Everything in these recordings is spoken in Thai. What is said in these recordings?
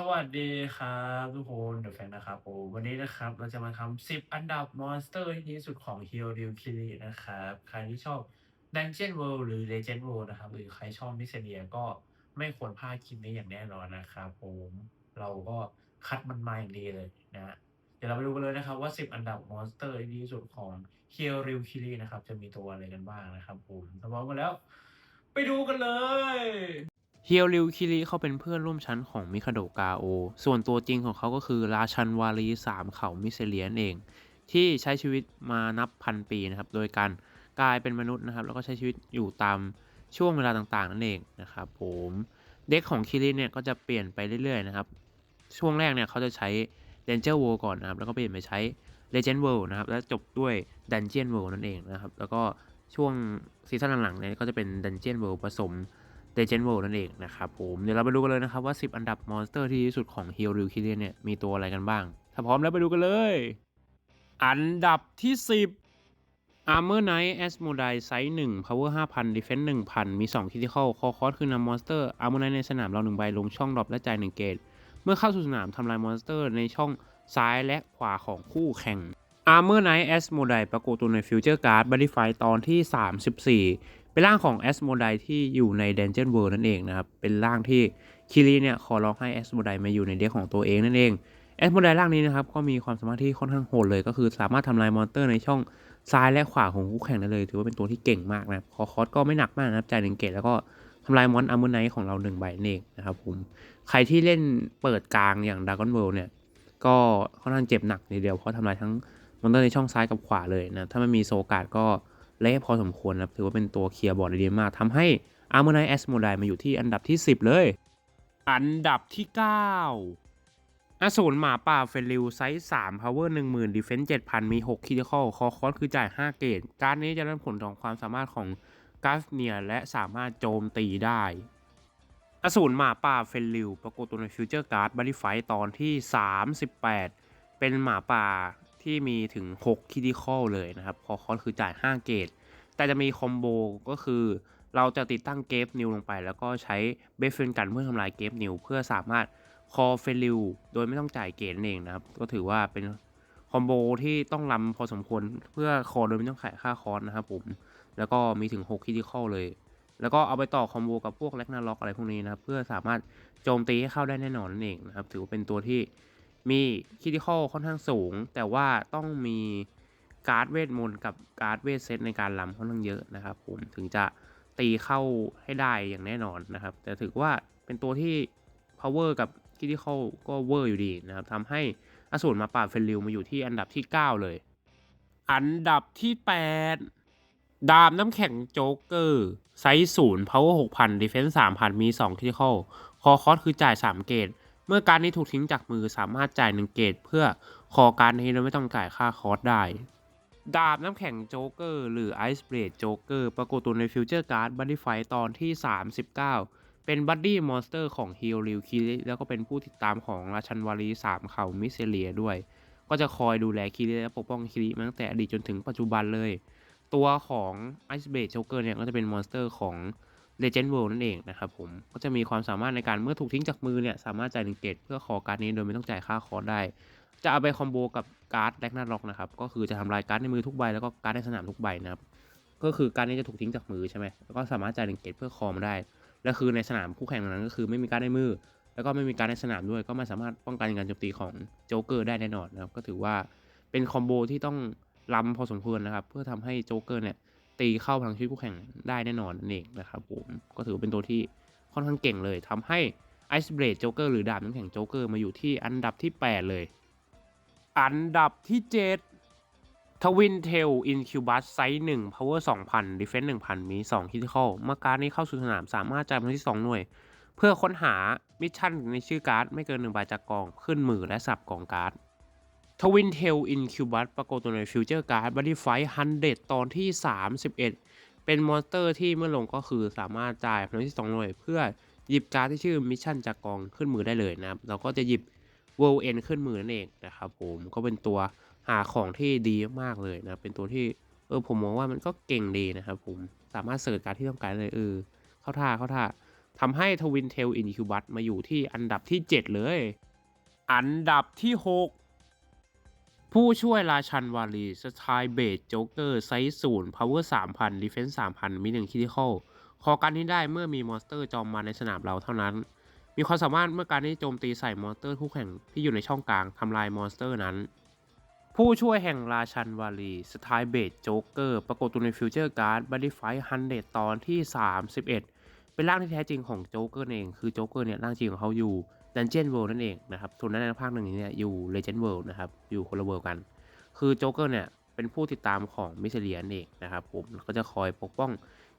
สวัสดีครับทุกคนเดอะแฟนนะครับผมวันนี้นะครับเราจะมาทำ10 อันดับมอนสเตอร์ที่ดีที่สุดของ h e r o r i k i r i นะครับใครที่ชอบ Dungeon World หรือ Legend World นะครับ หรือใครชอบมิสเ e ียก็ไม่ควรพลาดคลิปนี้อย่างแน่นอนนะครับผมเราก็คัดมันมาอย่างดีเลยนะเดี๋ยวเราไปดูกันเลยนะครับว่า 10 อันดับมอนสเตอร์ที่ดีที่สุดของ h e r o r i k i r i นะครับจะมีตัวอะไรกันบ้างนะครับผมถ้าพร้อมกันแล้ว ไปดูกันเลย เฮียวริวคิริเขาเป็นเพื่อนร่วมชั้นของมิคาโดกาโอ ส่วนตัวจริงของเขาก็คือราชันวารีสามเขามิเซเลียนเอง ที่ใช้ชีวิตมานับพันปีนะครับ โดยการกลายเป็นมนุษย์นะครับ แล้วก็ใช้ชีวิตอยู่ตามช่วงเวลาต่างๆนั่นเองนะครับผมเด็กของคิริเนี่ยก็จะเปลี่ยนไปเรื่อยๆนะครับ ช่วงแรกเนี่ยเขาจะใช้ Danger World ก่อนนะครับ แล้วก็เปลี่ยนไปใช้ Legend World นะครับ แล้วจบด้วย Dungeon World นั่นเองนะครับ แล้วก็ช่วงซีซั่นหลังๆเนี่ยก็จะเป็น Dungeon World ผสม Legend World นั่นเองนะครับผมเดี๋ยวเราไปดูกันเลยนะครับว่า 10 อันดับมอนสเตอร์ที่ดีที่สุดของ h e r o r i k i r i เนี่ยมีตัวอะไรกันบ้าง ถ้าพร้อมแล้วไปดูกันเลย อันดับที่ 10 Armor Knight Asmodai ไซส์1 Power 5,000 Defense 1,000 มี 2 Critical คอคอสคือนำมอนสเตอร์ Armor Knight ในสนามเรา1ใบลงช่องดรอปและจ่าย1เกต เมื่อเข้าสู่สนามทำลายมอนสเตอร์ในช่องซ้ายและขวาของคู่แข่ง Armor Knight Asmodai ปรากฏตัวใน Future Card b o d y f i ตอนที่ 34 เป็นร่างของ a s m o d a i ที่อยู่ใน Dungeon World นั่นเองนะครับ เป็นร่างที่คิริเนี่ยขอร้องให้ a s m o d a i มาอยู่ในเด็กของตัวเองนั่นเอง a s m o d a i ร่างนี้นะครับก็มีความสามารถที่ค่อนข้างโหดเลย ก็คือสามารถทำลายมอนเตอร์ในช่องซ้ายและขวาของคู่แข่งได้เลย ถือว่าเป็นตัวที่เก่งมากนะครับคอคอสก็ไม่หนักมากนะครับจ่ายหนึ่งเกตแล้วก็ทำลายมอนอาร์ม r ไนท์ของเราหนึ่งใบนั่นเองนะครับผมใครที่เล่นเปิดกลางอย่าง Dragon World เนี่ยก็ค่อนข้างเจ็บหนักทีเดียวเพราะทำลายทั้งมอนเตอร์ในช่องซ้ายกับขวาเลยนะถ้าไม่มีโซกาดก็ เละพอสมควรนะถือว่าเป็นตัวเคลียร์บอร์ดได้ดีมากทำให้ a r m o r n i t e s m o d i มาอยู่ที่อันดับที่ 10 เลย อันดับที่ 9อสูรหมาป่าเฟลิวไซส์3 power 10,000 defense 7,000 มี 6 critical คอคอสคือจ่าย 5 เกตการดนี้จะได้ผลของความสามารถของกาฟเนียและสามารถโจมตีได้อสูรหมาป่าเฟลิวปรากฏตัวในฟิวเจอร์การ์ดบัตตี้ไฟตอนที่ 38 เป็นหมาป่า ที่มีถึง 6 คิดิคอลเลยนะครับคอคอสคือจ่าย 5 เกตแต่จะมีคอมโบก็คือ เราจะติดตั้งเกฟนิวลงไป แล้วก็ใช้เบฟเฟนกันเพื่อทำลายเกฟนิวเพื่อสามารถคอเฟลิวโดยไม่ต้องจ่ายเกตนั่นเองนะครับ ก็ถือว่าเป็นคอมโบที่ต้องลำพอสมควรเพื่อคอโดยไม่ต้องขายค่าคอร์สนะครับผมแล้วก็มีถึง 6 คิดิคอลเลย แล้วก็เอาไปต่อคอมโบกับพวกแลกนาล็อกอะไรพวกนี้นะครับเพื่อสามารถโจมตีให้เข้าได้แน่นอนนั่นเองนะครับถือว่าเป็นตัวที่ มีคิดิคอลค่อนข้างสูง แต่ว่าต้องมีการ์ดเวทมนต์กับการ์ดเวทเซตในการลำค่อนข้างเยอะนะครับผมถึงจะตีเข้าให้ได้อย่างแน่นอนนะครับ แต่ถือว่าเป็นตัวที่ power กับคิดิคอลก็เวอร์อยู่ดีนะครับทำให้อสูรมาป่าบเฟลลิวมาอยู่ที่อันดับที่ 9 เลย อันดับที่ 8 ดาบน้ำแข็งโจ๊กเกอร์ไซส์ศูนย์ power 6,000 defense 3,000 มี2 critical คอคอสคือจ่าย 3 เกต เมื่อการนี้ถูกทิ้งจากมือสามารถจ่าย1เกตเพื่อคอการนี้โดยไม่ต้องจ่ายค่าคอร์สได้ดาบน้ำแข็งโจ๊กเกอร์หรือไอซ์เบรดโจ๊กเกอร์ปรากฏตัวในฟิวเจอร์การ์ดบัตตี้ไฟตอนที่ 39 เป็นบัดดี้มอนสเตอร์ของฮิลริวคิริแล้วก็เป็นผู้ติดตามของราชันวารีสามเขามิเซเลียด้วย ก็จะคอยดูแลคิริและปกป้องคิริมาตั้งแต่อดีตจนถึงปัจจุบันเลย ตัวของไอซ์เบรดโจ๊กเกอร์เนี่ยก็จะเป็นมอนสเตอร์ของ Legend World นั่นเองนะครับผมก็จะมีความสามารถในการเมื่อถูกทิ้งจากมือเนี่ยสามารถจ่ายหนึ่งเกตเพื่อขอการ์ดนี้โดยไม่ต้องจ่ายค่าคอได้ จะเอาไปคอมโบกับการ์ดแลกนาล็อกนะครับก็คือจะทำลายการ์ดในมือทุกใบแล้วก็การ์ดในสนามทุกใบนะครับก็คือการ์ดนี้จะถูกทิ้งจากมือใช่ไหมแล้วก็สามารถจ่ายหนึ่งเกตเพื่อคอมได้และคือในสนามคู่แข่งนั้นก็คือไม่มีการ์ดในมือ แล้วก็ไม่มีการ์ดในสนามด้วย ก็ไม่สามารถป้องกันการโจมตีของโจ๊กเกอร์ได้แน่นอนนะครับก็ถือว่าเป็นคอมโบที่ต้องล้ำพอสมควรนะครับเพื่อทำให้โจ๊กเกอร์เนี่ย ตีเข้าพลังชีวิตคู่แข่งได้แน่นอนนั่นเองนะครับผมก็ถือเป็นตัวที่ค่อนข้างเก่งเลยทำให้ Ice Blade Joker หรือดาบน้ำแข็งโจ๊กเกอร์มาอยู่ที่อันดับที่ 8 เลย อันดับที่7 Twin Tail Incubus ไซส์1 Power 2,000 Defense 1,000มี2 Critical เมื่อการนี้เข้าสู่สนามสามารถจ่ายพลังที่2หน่วย เพื่อค้นหามิชชั่นในชื่อการ์ดไม่เกิน1ใบจากกองขึ้นมือและสับกองการ์ด ทวินเทลอินคิวบัสปรากฏตัวในฟิวเจอร์การ์ดบัตตี้ไฟฮันเดตอนที่ 31 เป็นมอนสเตอร์ที่เมื่อลงก็คือสามารถจ่ายพลังที่2หน่วย เพื่อหยิบการ์ดที่ชื่อมิชชั่นจากกองขึ้นมือได้เลยนะครับ เราก็จะหยิบ World End ขึ้นมือนั่นเองนะครับผมก็เป็นตัวหาของที่ดีมากเลยนะ เป็นตัวที่เออผมมองว่ามันก็เก่งดีนะครับผมสามารถเสิร์ชการ์ดที่ต้องการเลยเออเข้าท่าเข้าท่าทำให้ทวินเทลอินคิวบัตมาอยู่ที่อันดับที่ 7 เลย อันดับที่ 6 ผู้ช่วยราชันวาลีสไตล์เบสโจ๊กเกอร์ไซส์ศูนย์พาวเวอร์3,000ดีเฟนซ์ส์3,000มี1คิทิคอลคอการนี้ได้เมื่อมีมอนสเตอร์จอมมาในสนามเราเท่านั้น มีความสามารถเมื่อการนี้โจมตีใส่มอนสเตอร์คู่แข่งที่อยู่ในช่องกลางทำลายมอนสเตอร์นั้น ผู้ช่วยแห่งราชันวาลีสไตล์เบสโจ๊กเกอร์ปรากฏตัวในฟิวเจอร์การ์ดบัดดี้ไฟฮันเดตอนที่ 31 เป็นร่างที่แท้จริงของโจ๊กเกอร์เอง คือโจ๊กเกอร์เนี่ยร่างจริงของเขาอยู่ ดันเจียนเวิลด์นั่นเองนะครับส่วนนั้นในภาคหนึ่งเนี่ยอยู่เลเจนด์เวิลด์นะครับอยู่คนละเวิลด์กัน คือโจ๊กเกอร์เนี่ยเป็นผู้ติดตามของมิเซเลียนเองนะครับผมก็จะคอยปกป้อง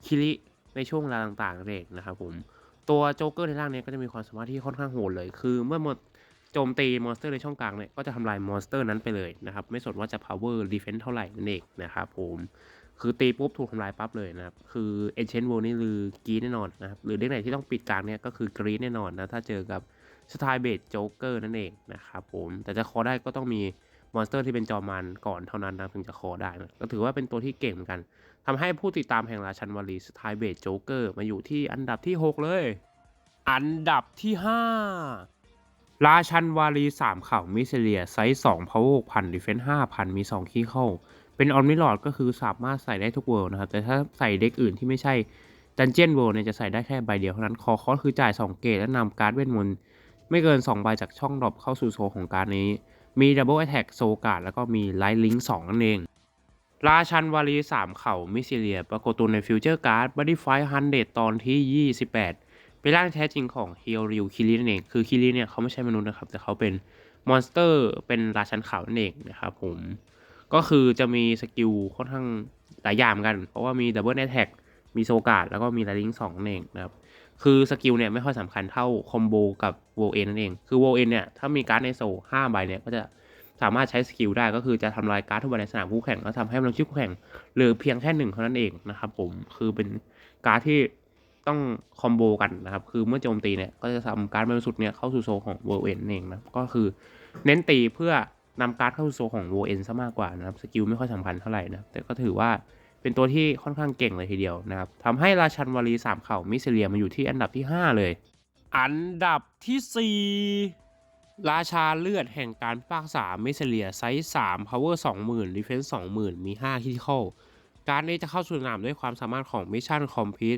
คิริในช่วงเวลาต่างๆเองนะครับผมตัวโจ๊กเกอร์ในร่างนี้ก็จะมีความสามารถที่ค่อนข้างโหดเลย คือเมื่อหมดโจมตีมอนสเตอร์ในช่องกลางเนี่ยก็จะทำลายมอนสเตอร์นั้นไปเลยนะครับไม่สนว่าจะ power defense เท่าไหร่นั่นเองนะครับผมคือตีปุ๊บถูกทำลายปั๊บเลยนะครับ คือ Ancient World นี่คือกรีดแน่นอนนะครับ หรือเด็กไหนที่ต้องปิดกลางเนี่ยก็คือกรีดแน่นอนนะ ถ้าเจอกับ สไตล์เบสโจ๊กเกอร์นั่นเองนะครับผมแต่จะคอได้ก็ต้องมีมอนสเตอร์ที่เป็นจอมันก่อนเท่านั้นนะถึงจะคอได้นะก็ถือว่าเป็นตัวที่เก่งเหมือนกันทำให้ผู้ติดตามแห่งราชันวารีสไตล์เบสโจ๊กเกอร์มาอยู่ที่อันดับที่ 6 เลย อันดับที่ 5 ราชันวารี3เข่ามิเซเลียไซส์2 power 6,000 defense 5,000มี2คีย์เข้า เป็นออนมิลอดก็คือสามารถใส่ได้ทุกเวิลด์นะครับ แต่ถ้าใส่เด็กอื่นที่ไม่ใช่ดันเจียนเวิลด์เนี่ยจะใส่ได้แค่ใบเดียวเท่านั้นคอคอสคือจ่าย 2 เกตและนำการ์ดเวทมนต์ ไม่เกิน 2 ใบจากช่องดรอปเข้าสู่โซของการนี้ มีดับเบิลแอ t แทกโซการ์ดแล้วก็มีไลท์ลิงก์2นั่นเอง ราชันวารี3 เข่ามิเซเลีย ปรากฏตัวในฟิวเจอร์การ์ดบัดดี้ไฟฮันเดตอนที่ 28 เป็นร่างแท้จริงของเฮียริวคิรินั่นเอง คือคิริเนี่ยเขาไม่ใช่มนุษย์นะครับ แต่เขาเป็นมอนสเตอร์เป็นราชันเข่านั่นเองนะครับผมก็คือจะมีสกิลค่อนข้างหลายอย่างกัน เพราะว่ามีดับเบิลแอ t แทกมีโซการ์ดแล้วก็มีไลท์ลิงสองนั่นเองนะครับ คือสกิลเนี่ยไม่ค่อยสำคัญเท่าคอมโบกับโวเอนนั่นเอง คือโวเอนเนี่ยถ้ามีการ์ดในโซ่ห้าใบเนี่ยก็จะสามารถใช้สกิลได้ก็คือจะทำลายการ์ดทุกใบในสนามคู่แข่งแล้วทำให้มันชิปคู่แข่งเหลือเพียงแค่หนึ่งเท่านั้นเองนะครับผมคือเป็นการ์ดที่ต้องคอมโบกันนะครับ คือเมื่อโจมตีเนี่ยก็จะทำการ์ดบริสุทธิ์เนี่ยเข้าสู่โซของโวเอนเองนะก็คือเน้นตีเพื่อนำการ์ดเข้าสู่โซของโวเอนซะมากกว่านะครับสกิลไม่ค่อยสำคัญเท่าไหร่นะแต่ก็ถือว่า เป็นตัวที่ค่อนข้างเก่งเลยทีเดียวนะครับทำให้ราชันวารีสามเข่ามิเซเลียมาอยู่ที่อันดับที่ 5 เลย อันดับที่ 4 ราชาเลือดแห่งการพิพากษามิเซเลียไซส์3 power 20,000 defense 20,000 มี5 critical การนี้จะเข้าสู่สนามด้วยความสามารถของมิชชั่นคอมพิว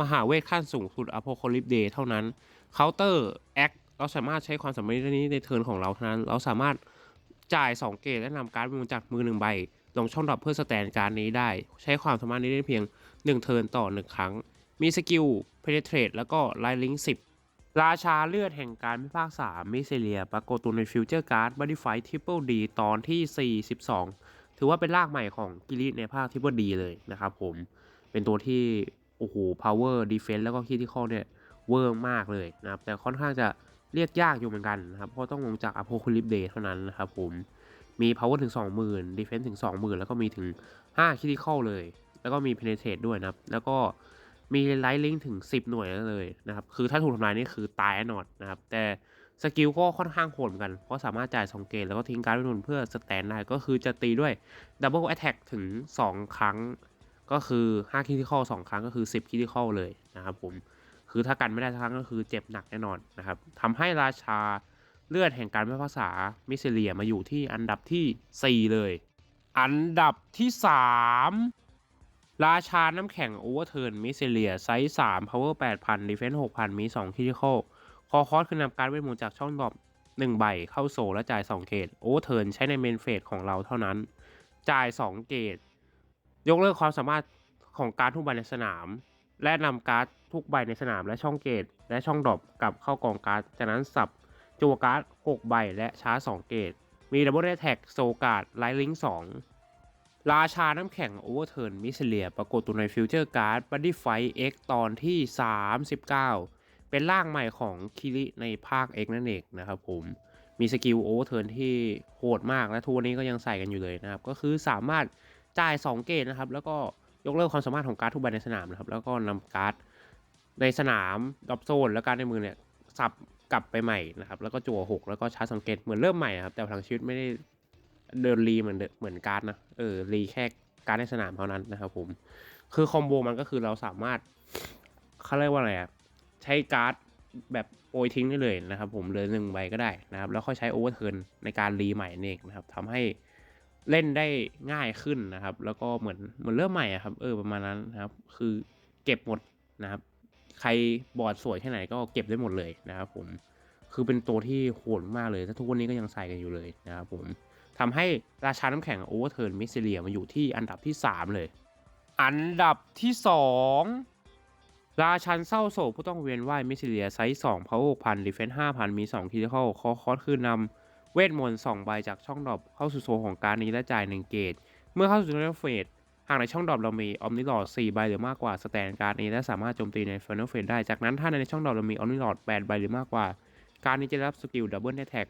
มหาเวทขั้นสูงสุดอโพคลิปเดย์เท่านั้นเคาน์เตอร์แอคเราสามารถใช้ความสามารถนี้ในเทิร์นของเราเท่านั้น เราสามารถจ่าย 2 เกตและนำการ์ดมือจากมือ1ใบ ลงช่องดรอปเพื่อสแตนการ์ดนี้ได้ ใช้ความสามารถนี้ได้เพียง 1 เทิร์นต่อ 1 ครั้ง มีสกิล penetrate แล้วก็ไลลิง10ราชาเลือดแห่งการพิพากษามิเซเลีย ปรากฏตัวในฟิวเจอร์การ์ดบัดดี้ไฟทิปเปิลดีตอนที่ 42 ถือว่าเป็นรากใหม่ของกิริในภาคทิปเปิลดีเลยนะครับผมเป็นตัวที่ โอ้โห power defense แล้วก็ critical เนี่ย เวอร์มากเลยนะครับ แต่ค่อนข้างจะเรียกยากอยู่เหมือนกันนะครับ เพราะต้องลงจาก Apocalypse Day เท่านั้นนะครับผม มี power ถึง 20,000 defense ถึง 20,000 แล้วก็มีถึง 5 critical เลย แล้วก็มี penetrate ด้วยนะครับ แล้วก็มี light link ถึง 10 หน่วยเลยนะครับ คือถ้าถูกทำลายนี่คือตายแน่นอนนะครับ แต่สกิลก็ค่อนข้างโหดเหมือนกัน เพราะสามารถจ่าย2เกตแล้วก็ทิ้งการ์ดไว้บนเพื่อสแตนได้ ก็คือจะตีด้วย double attack ถึง 2 ครั้ง ก็คือ5 critical 2 ครั้งก็คือ 10 critical เลยนะครับผม คือถ้ากันไม่ได้สักครั้งก็คือเจ็บหนักแน่นอนนะครับทำให้ราชา เลือดแห่งการพิพากษามิเซเลียมาอยู่ที่อันดับที่ 4 เลย อันดับที่ 3 ราชาน้ำแข็งโอเวอร์เทิร์นมิเซเลียไซส์3 power 8,000 defense 6,000 มี2 critical คอคอสคือนำการเวทมนต์จากช่องดรอป1ใบเข้าโซลและจ่าย 2 เกตโอเวอร์เทิร์นใช้ในเมนเฟสของเราเท่านั้น จ่าย 2 เกตยกเลิกความสามารถของการทุกใบในสนาม และนำการ์ดทุกใบในสนามและช่องเกตและช่องดรอปกลับเข้ากองการ์ดจากนั้นสับ จัวการ์ด6ใบและชาร์จ2เกต มีดับเบิลแท็กโซการ์ดไลท์ลิง2ราชาน้ำแข็งโอเวอร์เทิร์นมิเซเลียปรากฏตัวในฟิวเจอร์การ์ดบัดดี้ไฟเอ็กตอนที่ 39 เป็นร่างใหม่ของคิริในภาค X นั่นเองนะครับผมมีสกิลโอเวอร์เทิร์นที่โหดมากและทุกวันนี้ก็ยังใส่กันอยู่เลยนะครับ ก็คือสามารถจ่าย 2 เกตนะครับ แล้วก็ยกเลิกความสามารถของการ์ดทุกใบในสนามนะครับ แล้วก็นำการ์ดในสนามดรอปโซนและการในมือเนี่ยสับ กลับไปใหม่นะครับ แล้วก็จั่วหกแล้วก็ชาร์จสังเกตเหมือนเริ่มใหม่นะครับ แต่พลังชีวิตไม่ได้เดินรีเหมือนเหมือนการ์ดนะเออรีแค่การ์ดในสนามเท่านั้นนะครับผมคือคอมโบมันก็คือเราสามารถเขาเรียกว่าอะไรอะใช้การ์ดแบบโปรยทิ้งได้เลยนะครับ ผมเลยหนึ่งใบก็ได้นะครับ แล้วค่อยใช้โอเวอร์เทิร์นในการรีใหม่นั่นเองนะครับทำให้เล่นได้ง่ายขึ้นนะครับ แล้วก็เหมือนเหมือนเริ่มใหม่อะครับ เออประมาณนั้นนะครับ คือเก็บหมดนะครับ ใครบอร์ดสวยแค่ไหนก็เก็บได้หมดเลยนะครับผมคือเป็นตัวที่โหดมากเลยถ้าทุกวันนี้ก็ยังใส่กันอยู่เลยนะครับผมทำให้ราชาน้ำแข็งโอเวอร์เทิร์นมิสซิเลียมาอยู่ที่อันดับที่ 3 เลย อันดับที่ 2 ราชันเศร้าโศกผู้ต้องเวียนว่ายมิสซิเลียไซส์2 power พันดีเฟนซ์5,000มี2คิลเข้าคอคอสคือนำเวทมนต์2ใบจากช่องดรอปเข้าสู่โซนของการดนี้และจ่าย1เกต เมื่อเข้าสู่เฟส หากในช่องดรอปเรามีออมนิลอด4ใบหรือมากกว่าสแตนการ์ดนี้และสามารถโจมตีในฟ i น a l เฟสได้ จากนั้นถ้าในช่องดรอปเรามีออมนิลอด8ใบหรือมากกว่า การนี้จะรับสกิลดับเบิลแท็ก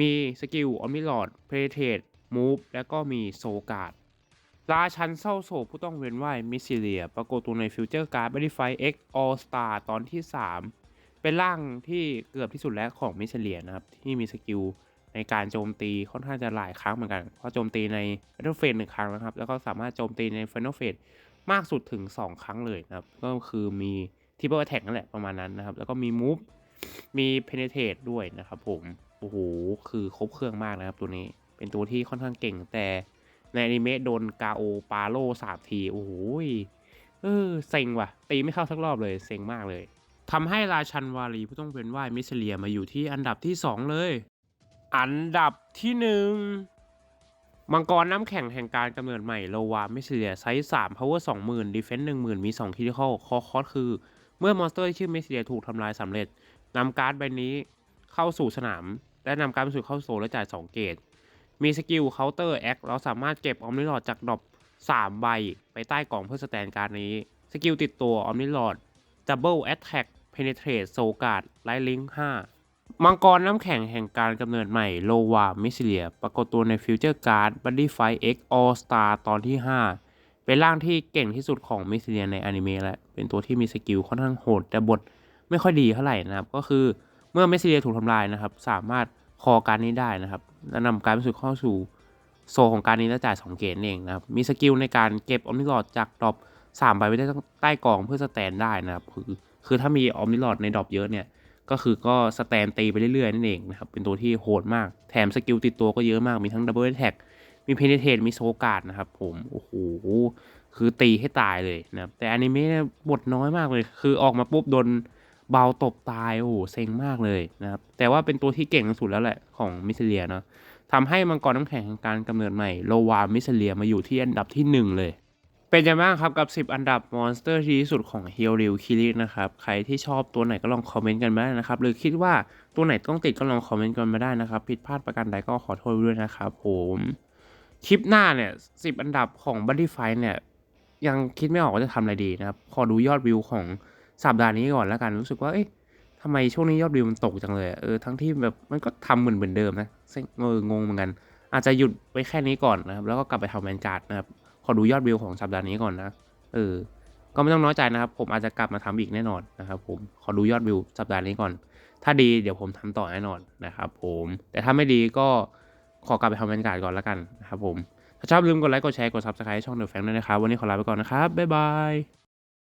มีสกิลออมนิลอดเพลเทดมูฟและก็มีโซการ์ดราชันเศร้าโศกผู้ต้องเวียนว่ายมิซิเลีย ปรากฏตัวในฟิวเจอร์การ์ดบริไฟเอ็กออลสตาร์ตอนที่ 3 เป็นร่างที่เกือบที่สุดแล้วของมิซิเลียนะครับ ที่มีสกิล ในการโจมตีค่อนข้างจะหลายครั้งเหมือนกัน เพราะโจมตีใน Battlefield หนึ่งครั้งนะครับ แล้วก็สามารถโจมตีใน Final Phase มากสุดถึง 2 ครั้งเลยนะครับ ก็คือมี Triple Attack นั่นแหละประมาณนั้นนะครับ แล้วก็มี Move มี Penetrate ด้วยนะครับผม โอ้โห คือครบเครื่องมากนะครับตัวนี้ เป็นตัวที่ค่อนข้างเก่ง แต่ในอนิเมะโดนกาโอปาโลสาบที โอ้โห เออ เซ็งว่ะ ตีไม่เข้าสักรอบเลย เซ็งมากเลยทำให้ราชันวารีผู้ต้องเป็นว่ายมิสเลียมาอยู่ที่อันดับที่ 2 เลย อันดับที่หนึ่งมังกรน้ำแข็งแห่งการกำเนิดใหม่โลวามิสเลียไซส์3 power 20,000 defense 10,000มี2 critical คอคอสคือ เมื่อมอนสเตอร์ที่ชื่อมิสเลียถูกทำลายสำเร็จนำการ์ดใบนี้เข้าสู่สนาม และนำการ์ดไปสู่เข้าโซลและจ่าย2เกต มีสกิลเคาน์เตอร์แอคเราสามารถเก็บออมนิลอดจากดรอป3ใบไปใต้กล่องเพื่อสแตนการ์ดนี้ สกิลติดตัวออมนิลอด Double Attack Penetrate Soul Guard Light Link 5 มังกรน้ำแข็งแห่งการกำเนิดใหม่โลวามิสเลียปรากฏตัวในฟิวเจอร์การ์ดบั d ดี้ไฟ X All Star ตอนที่ 5 เป็นร่างที่เก่งที่สุดของมิสเลียในอนิเมะและเป็นตัวที่มีสกิลค่อนข้างโหด แต่บทไม่ค่อยดีเท่าไหร่นะครับ ก็คือเมื่อมิสเลียถูกทำลายนะครับ สามารถคอการนี้ได้นะครับและนำการไปสู่เข้าสู่โซของการนี้และจ่าย2เกตเองนะครับมีสกิลในการเก็บออมนิลอดจากดรอป3ใบไว้ได้ใต้กองเพื่อสแตนได้นะครับคือคือถ้ามีออมนิลอดในดรอปเยอะเนี่ย ก็คือก็สแตนตีไปเรื่อยๆ นั่นเองนะครับ เป็นตัวที่โหดมาก แถมสกิลติดตัวก็เยอะมาก มีทั้งดับเบิลแท็กมีเพนเทตมีโซการ์ดนะครับผม โอ้โห คือตีให้ตายเลยนะครับ แต่อนิเมะบทน้อยมากเลย คือออกมาปุ๊บโดนเบาตบตาย โอ้โห เซ็งมากเลยนะครับ แต่ว่าเป็นตัวที่เก่งที่สุดแล้วแหละของมิสเลียเนาะทำให้มังกรน้ำแข็งการกำเนิดใหม่โลวามิสเลียมาอยู่ที่อันดับที่หนึ่งเลย เป็นยังไงบ้างครับกับ 10 อันดับมอนสเตอร์ที่ดีที่สุดของเฮียริวคิรินะครับ ใครที่ชอบตัวไหนก็ลองคอมเมนต์กันมาได้นะครับ หรือคิดว่าตัวไหนต้องติดก็ลองคอมเมนต์กันมาได้นะครับ ผิดพลาดประการใดก็ขอโทษด้วยนะครับผมคลิปหน้าเนี่ย 10 อันดับของบั d ดี้ไฟเนี่ยยังคิดไม่ออกว่าจะทำอะไรดีนะครับ ขอดูยอดวิวของสัปดาห์นี้ก่อนแล้วกันรู้สึกว่าเอ๊ะทำไมช่วงนี้ยอดวิวมันตกจังเลยเออทั้งที่แบบมันก็ทำเหมือนเหมือนเดิมนะเซ็งเอองงเหมือนกัน อาจจะหยุดไว้แค่นี้ก่อนนะครับแล้วก็กลับไปทำแมนการ์ดนะครับ ขอดูยอดวิวของสัปดาห์นี้ก่อนนะ เออ ก็ไม่ต้องน้อยใจนะครับ ผมอาจจะกลับมาทำอีกแน่นอนนะครับ ผม ขอดูยอดวิวสัปดาห์นี้ก่อน ถ้าดีเดี๋ยวผมทำต่อแน่นอนนะครับ ผม แต่ถ้าไม่ดีก็ขอกลับไปทำบรรยากาศก่อนแล้วกันนะครับผม ถ้าชอบลืมกดไลค์ กดแชร์ กดซับสไครต์ช่องเดอะแฟงด้วยนะครับ วันนี้ขอลาไปก่อนนะครับ บ๊ายบาย